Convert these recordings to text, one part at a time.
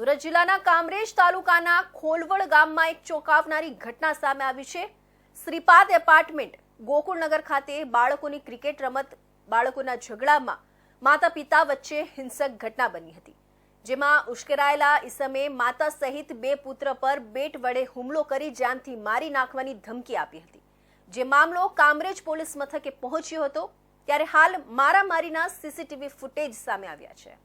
સુરત જિલ્લાના કામરેજ તાલુકાના ખોલવડ ગામમાં એક ચોંકાવનારી ઘટના સામે આવી છે. શ્રીપાદ એપાર્ટમેન્ટ ગોકુળનગર ખાતે બાળકોની ક્રિકેટ રમત, બાળકોના ઝઘડામાં માતા પિતા વચ્ચે હિંસક ઘટના બની હતી. જેમાં ઉશ્કેરાયેલા ઈસમે માતા સહિત બે પુત્ર પર બેટ વડે હુમલો કરી જાનથી મારી નાખવાની ધમકી આપી હતી. જે મામલો કામરેજ પોલીસ મથકે પહોંચ્યો હતો, ત્યારે હાલ મારામારીના સીસીટીવી ફૂટેજ સામે આવ્યા છે.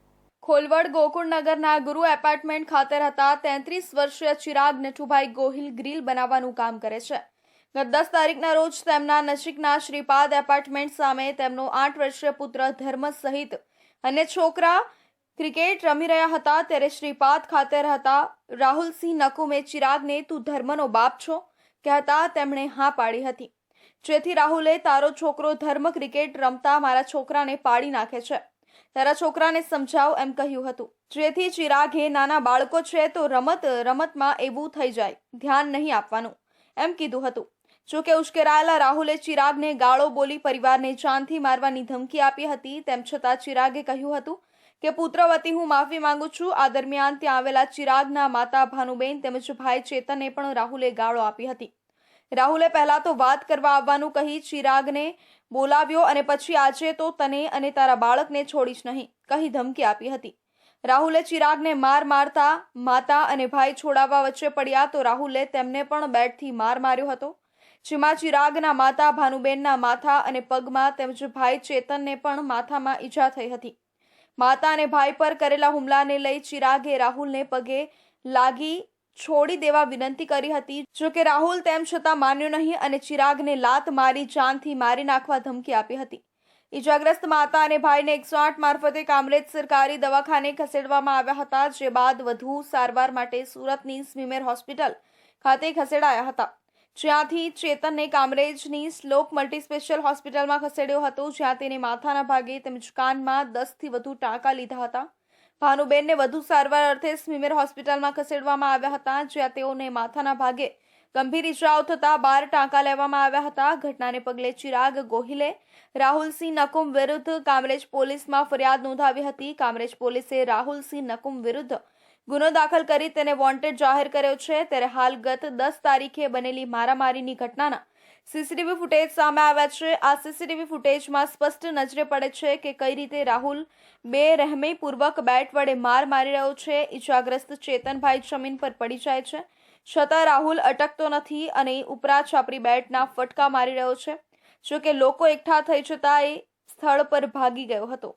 ખોલવડ ગોકુળનગરના ગુરુ એપાર્ટમેન્ટ ખાતે રહેતા તેત્રીસ વર્ષીય ચિરાગ નટુભાઈ ગોહિલ ગ્રીલ બનાવવાનું કામ કરે છે. ગત દસ તારીખના રોજ તેમના નજીકના શ્રીપાદ એપાર્ટમેન્ટ સામે તેમનો આઠ વર્ષીય પુત્ર ધર્મ સહિત અન્ય છોકરા ક્રિકેટ રમી રહ્યા હતા ત્યારે શ્રીપાદ ખાતે રહેતા રાહુલસિંહ નકુમે ચિરાગને તું ધર્મનો બાપ છો કહેતા તેમણે હા પાડી હતી. જેથી રાહુલે તારો છોકરો ધર્મ ક્રિકેટ રમતા મારા છોકરાને પાડી નાખે છે. તારા છોકરાને સમજાવ એમ કહ્યું હતું. જેથી ચિરાગે નાના બાળકો છે તો રમત, રમતમાં એવું થઈ જાય. ધ્યાન નહીં આપવાનું એમ કીધું હતું. જોકે ઉશ્કેરાયેલા રાહુલે ચિરાગને ગાળો બોલી પરિવારને જાનથી મારવાની ધમકી આપી હતી, તેમ છતાં ચિરાગે કહ્યું હતું કે, પુત્ર વતી, હું માફી માંગુ છું. આ દરમિયાન ત્યાં આવેલા ચિરાગના માતા ભાનુબેન તેમજ ભાઈ ચેતને પણ રાહુલે ગાળો આપી હતી. રાહુલે પહેલા તો વાત કરવા આવવાનું કહી ચિરાગને બોલાવ્યો અને પછી આજે તો તને અને તારા બાળકને છોડીશ નહીં, કહી ધમકી આપી હતી. રાહુલે ચિરાગને માર મારતા માતા અને ભાઈ છોડાવવા વચ્ચે પડ્યા તો રાહુલે તેમને પણ બેટથી માર માર્યો હતો. જેમાં ચિરાગના માતા, ભાનુબેનના માથા અને પગમાં તેમજ ભાઈ ચેતનને પણ માથામાં ઈજા થઈ હતી. માતા અને ભાઈ પર કરેલા હુમલાને લઈ ચિરાગે રાહુલને પગે લાગી છોડી દેવા વિનંતી કરી હતી. જો કે રાહુલ તેમ છતાં માન્યો નહીં અને ચિરાગને લાત મારી જાનથી મારી નાખવા ધમકી આપી હતી. ઈજાગ્રસ્ત માતા અને ભાઈને એકસો આઠ મારફતે કામરેજ સરકારી દવાખાને ખસેડવામાં આવ્યા હતા, જે બાદ વધુ સારવાર માટે સુરતની સ્મીમેર હોસ્પિટલ ખાતે ખસેડાયા હતા. જ્યાંથી ચેતનને કામરેજની શ્લોક મલ્ટી સ્પેશિયલ હોસ્પિટલમાં ખસેડ્યો હતો, જ્યાં તેને માથાના ભાગે તેમજ કાનમાં દસથી વધુ ટાંકા લીધા હતા. ભાનુબેનને વધુ સારવાર અર્થે સ્મીમેર હોસ્પિટલમાં ખસેડવામાં આવ્યા હતા, જ્યાં તેઓને માથાના ભાગે ગંભીર ઇજાઓ થતા બાર ટાંકા લેવામાં આવ્યા હતા. ઘટનાને પગલે ચિરાગ ગોહિલે રાહુલસિંહ નકુમ વિરુદ્ધ કામરેજ પોલીસમાં ફરિયાદ નોંધાવી હતી. કામરેજ પોલીસે રાહુલસિંહ નકુમ વિરુદ્ધ ગુનો દાખલ કરી તેને વોન્ટેડ જાહેર કર્યો છે. ત્યારે હાલ ગત દસ તારીખે બનેલી મારામારીની ઘટનાના સીસીટીવી ફૂટેજ સામે આવ્યા છે. આ સીસીટીવી ફૂટેજમાં સ્પષ્ટ નજરે પડે છે કે કઈ રીતે રાહુલ બે રહેમીપૂર્વક બેટ વડે માર મારી રહ્યો છે. ઈજાગ્રસ્ત ચેતનભાઈ જમીન પર પડી જાય છે. છતાં રાહુલ અટકતો નથી અને ઉપરા છાપરી બેટના ફટકા મારી રહ્યો છે. જો કે લોકો એકઠા થઈ જતા એ સ્થળ પર ભાગી ગયો હતો.